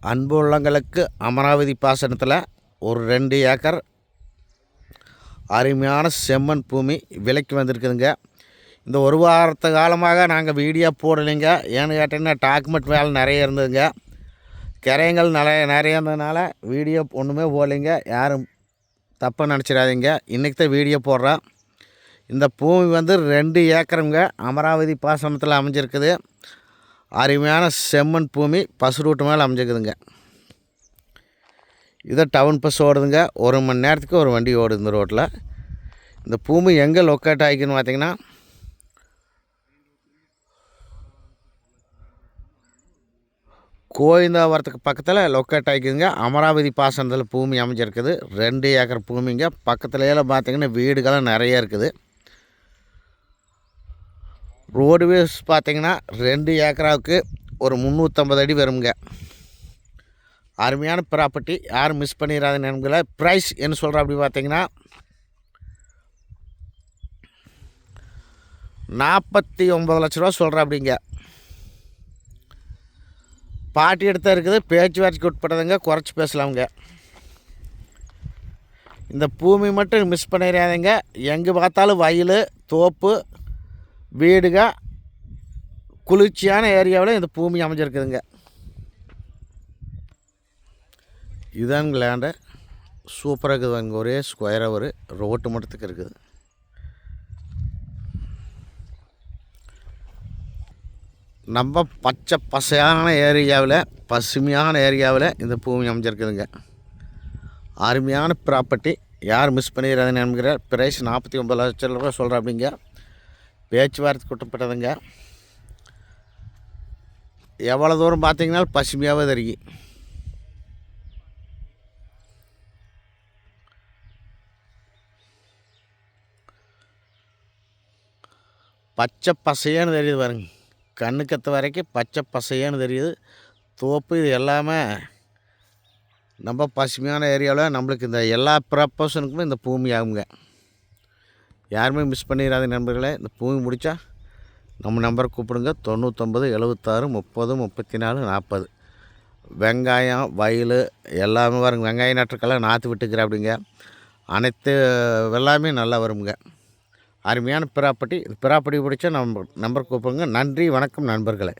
அன்பு உள்ளங்களுக்கு அமராவதி பாசனத்தில் ஒரு ரெண்டு ஏக்கர் அருமையான செம்மண் பூமி விலைக்கு வந்திருக்குதுங்க. இந்த ஒரு வாரத்து காலமாக நாங்கள் வீடியோ போடலைங்க. ஏன்னு கேட்டிங்கன்னா டாக்குமெண்ட் வேலை நிறைய இருந்ததுங்க. கிரையங்கள் நிறைய நிறைய இருந்ததுனால வீடியோ ஒன்றுமே போடலைங்க. யாரும் தப்பாக நினச்சிடாதீங்க. இன்றைக்கி தான் வீடியோ போடுறோம் இந்த பூமி வந்து ரெண்டு ஏக்கருங்க. அமராவதி பாசனத்தில் அமைஞ்சிருக்குது. அருமையான செம்மண் பூமி பசு ரூட்டு மேலே அமைஞ்சிக்குதுங்க இதை டவுன் பஸ் ஓடுதுங்க. ஒரு மணி நேரத்துக்கு ஒரு வண்டி ஓடுது இந்த ரோட்டில். இந்த பூமி எங்கே லொக்கேட் ஆகிக்குன்னு பார்த்தீங்கன்னா கோயந்தாவரத்துக்கு பக்கத்தில் லொக்கேட் ஆகிக்குதுங்க. அமராவதி பாசனத்தில் பூமி அமைஞ்சிருக்குது. ரெண்டு ஏக்கர் பூமிங்க. பக்கத்துலையெல்லாம் பார்த்தீங்கன்னா வீடுகள்லாம் நிறைய இருக்குது. ரோடுவேஸ் பார்த்திங்கன்னா ரெண்டு ஏக்கராவுக்கு ஒரு முந்நூற்றம்பது அடி வருங்க. அருமையான ப்ராப்பர்ட்டி யாரும் மிஸ் பண்ணிடாத நண்பர்களை ப்ரைஸ் என்ன சொல்கிறேன் அப்படி பார்த்தீங்கன்னா நாற்பத்தி ஒம்பது லட்ச ரூபா சொல்கிறேன் அப்படிங்க. பாட்டி எடுத்த இருக்குது பேச்சுவார்த்தைக்கு உட்பட்டதுங்க குறைச்சி பேசலாமுங்க. இந்த பூமி மட்டும் மிஸ் பண்ணிடாதீங்க எங்கே பார்த்தாலும் வயல் தோப்பு வீடுக குளிர்ச்சியான ஏரியாவில் இந்த பூமி அமைஞ்சிருக்குதுங்க. இதாங்க லேண்டு சூப்பராக இருக்குது அங்கே ஒரே ஸ்கொயராக ஒரு ரோட்டு மட்டத்துக்கு இருக்குது. நம்ம பச்சை பசையான ஏரியாவில் பசுமையான ஏரியாவில் இந்த பூமி அமைஞ்சிருக்குதுங்க. அருமையான ப்ராப்பர்ட்டி யார் மிஸ் பண்ணிடுறாதுன்னு நம்புகிற ப்ரைஸ் நாற்பத்தி ஒம்பது லட்சம் ரூபா சொல்கிறேன் அப்படிங்க பேச்சுவார்த்தை குட்டப்பட்டதுங்க. எவ்வளோ தூரம் பார்த்தீங்கன்னா பசுமையாகவே தெரியும் பச்சை பசையான்னு தெரியுது பாருங்க. கண்ணுக்கத்த வரைக்கும் பச்சை பசையான்னு தெரியுது. தோப்பு இது எல்லாமே நம்ம பசுமையான ஏரியாவில் நம்மளுக்கு இந்த எல்லா ப்ரப்போஷனுக்குமே இந்த பூமி ஆகுங்க. யாருமே மிஸ் பண்ணிடாத நண்பர்களே இந்த பூமி முடித்தா நம்ம நம்பரை கூப்பிடுங்க. தொண்ணூற்றொம்பது எழுபத்தாறு முப்பது முப்பத்தி நாலு நாற்பது வெங்காயம் வயல் எல்லாமே வருங்க. வெங்காயம் நாற்றுக்கெல்லாம் நாற்று விட்டுக்கிறேன் அப்படிங்க. அனைத்து எல்லாமே நல்லா வருங்க. அருமையான பிராப்பர்ட்டி. பிராப்பர்ட்டி பிடிச்சா நம்ம நம்பர் கூப்பிடுங்க. நன்றி வணக்கம் நண்பர்களே.